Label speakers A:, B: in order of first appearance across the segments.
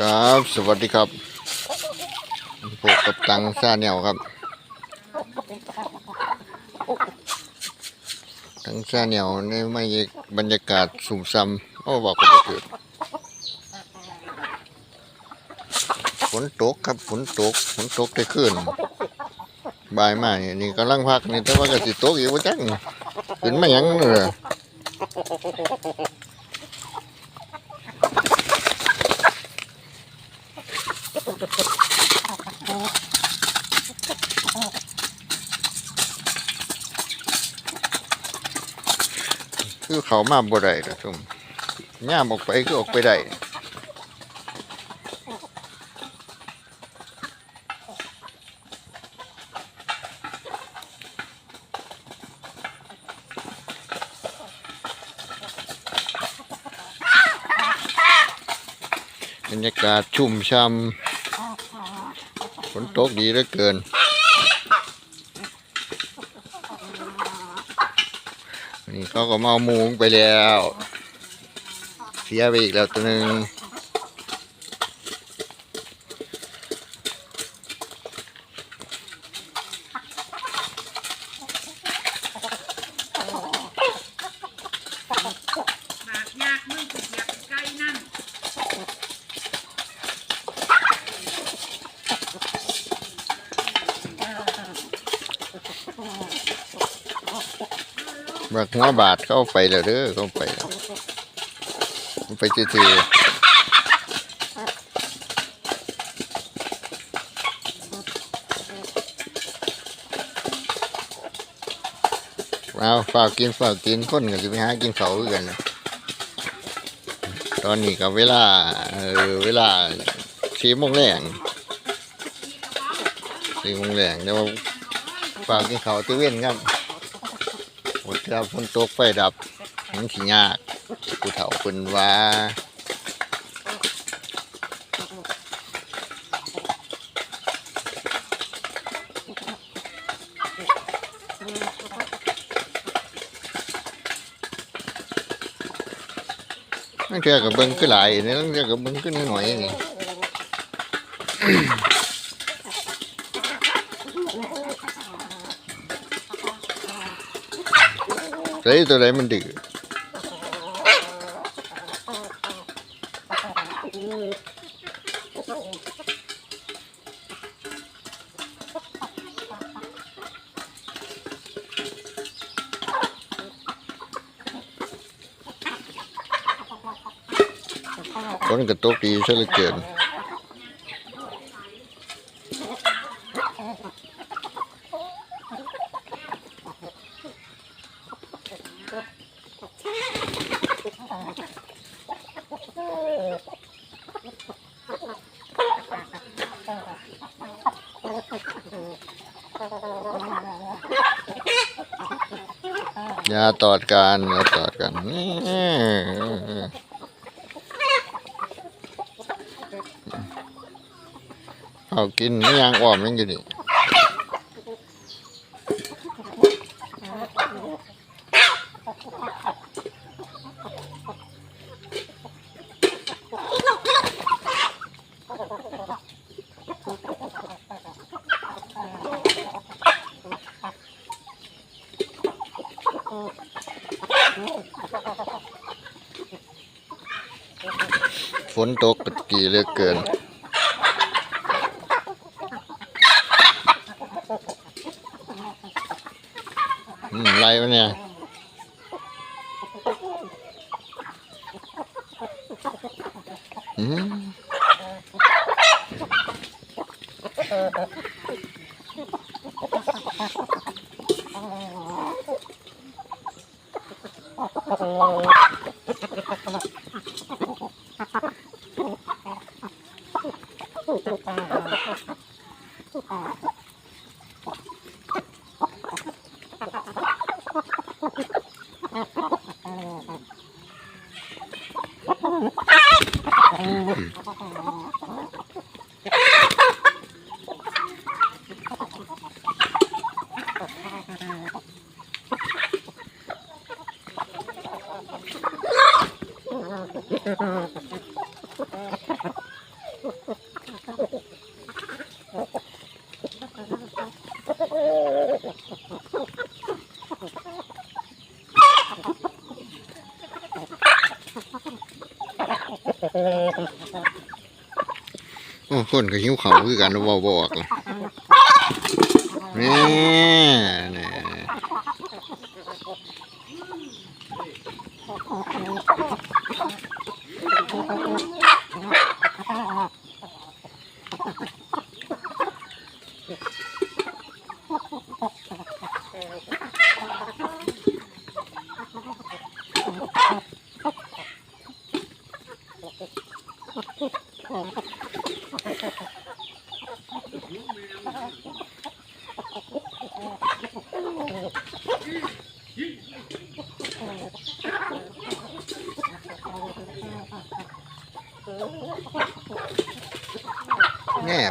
A: ครับ สวัสดีครับพบกับตังซาเนียวครับ ตังซาเนียวในไม่บรรยากาศสุ่มซ้ำโอ้บอกก็ไม่เกิดฝนตกครับฝนตกฝนตกได้ขึ้นบายมานี่นี่กำลังพักนี่แต่ว่าก็สิตกอีกว่าจังขึ้นมาหยังเลย คือเขามาบ่ได้นะทุมย่ามออกไปคือออกไปได้บรรยากาศชุ่มช่ำ ฝนตกดีเหลือเกิน นี่เขาก็มาเอาหมูไปแล้ว เสียไปอีกแล้วตัวหนึ่ง
B: บากยากมึงสิอยากใกล้นั่น
A: บักหัวบาทเข้าไปแล้วเด้อเข้าไปแล้วไปเจือเอาฝากกินฝากกินคนก็จะไปหากินเขาวคือกันตอนนี้ก็เวลาเออเวลาสี่โมงแรงสี่โมงแรงเดี๋ยวฝากกินเขาวที่เว้นครับ ดแล้วฝนตกไฟดับมันขี้ยากกูเฒ่าเพิ่นว่านั่นเทื่อกับเบิ่งคือหลายนี่นั่นเทื่อกับเบิ่งคือน้อยนี่ เฮ้ยตัวไหนมันดื้อฝนก็ตกดีซะเหลือเกิน อย่าตอดกันอย่าตอดกันเอากินไม่ยังอ้อมยังอยู่นี่ นตกตะกี้เลือเกิน อะไรวะเนี่ย Oh, โอ้คนก็หิวเขาคือกันว่าบอกเลยนี่นี่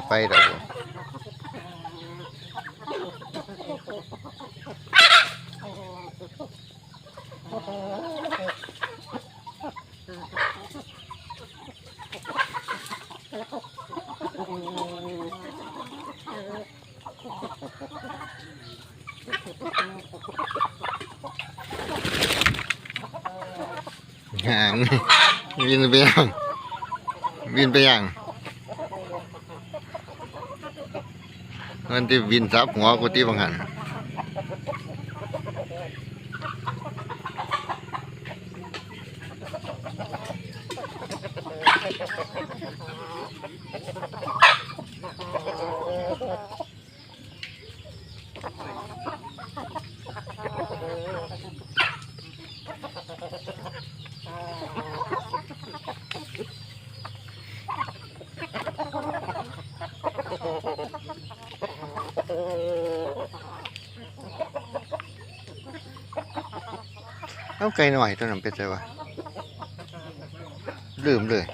A: แน่ไปดอกบ่ห่ งวินไปยังวินไปยังมันที่วินซับหัวกูที่บังหัน เอาไก่หน่อยตัวนั้นเป็นไงวะลืมเลย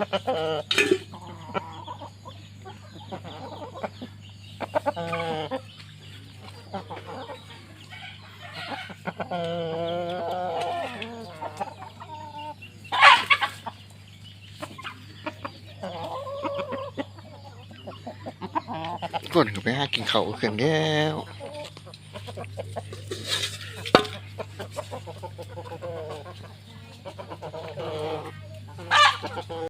A: ก่อนก็ไปหากินเขาวขึ้นแล้ว